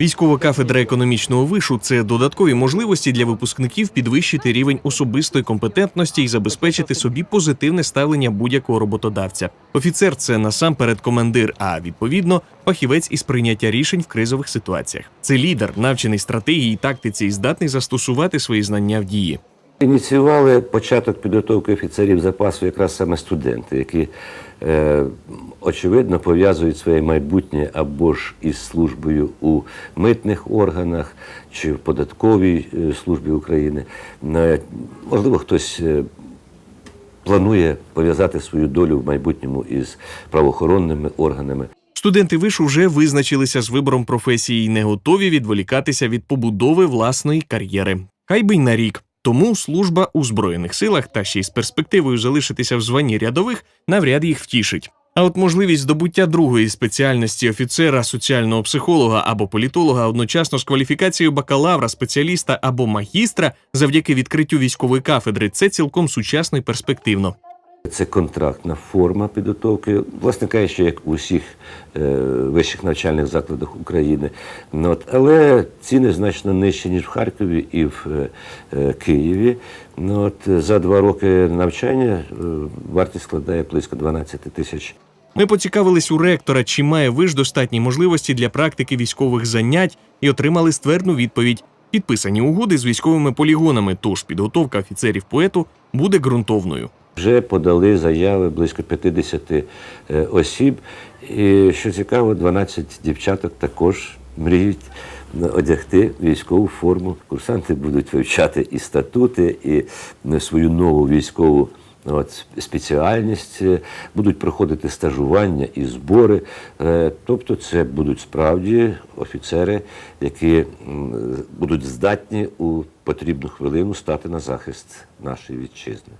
Військова кафедра економічного вишу це додаткові можливості для випускників підвищити рівень особистої компетентності і забезпечити собі позитивне ставлення будь-якого роботодавця. Офіцер це насамперед командир, а відповідно фахівець із прийняття рішень в кризових ситуаціях. Це лідер, навчений стратегії і тактиці, і здатний застосувати свої знання в дії. Ініціювали початок підготовки офіцерів запасу якраз саме студенти, які е, очевидно пов'язують своє майбутнє або ж із службою у митних органах чи в податковій е, службі України. Можливо, хтось е, планує пов'язати свою долю в майбутньому із правоохоронними органами. Студенти вишу вже визначилися з вибором професії і не готові відволікатися від побудови власної кар'єри. Хай би й на рік. Тому служба у збройних силах та ще й з перспективою залишитися в званні рядових навряд їх втішить. А от можливість здобуття другої спеціальності офіцера, соціального психолога або політолога одночасно з кваліфікацією бакалавра, спеціаліста або магістра завдяки відкриттю військової кафедри це цілком сучасно і перспективно. Це контрактна форма підготовки, власне кажучи, як у всіх е, вищих навчальних закладах України. Ну, от, але ціни значно нижчі, ніж в Харкові і в е, Києві. Ну, от, за два роки навчання е, вартість складає близько 12 тисяч Ми поцікавились у ректора, чи має виш достатні можливості для практики військових занять, і отримали ствердну відповідь. Підписані угоди з військовими полігонами, тож підготовка офіцерів поету буде ґрунтовною. Вже подали заяви близько 50 е, осіб. І що цікаво, 12 дівчаток також мріють одягти військову форму. Курсанти будуть вивчати і статути, і е, свою нову військову. От, спеціальність, е, будуть проходити стажування і збори. Тобто це будуть справді офіцери, які будуть здатні у потрібну хвилину стати на захист нашої вітчизни.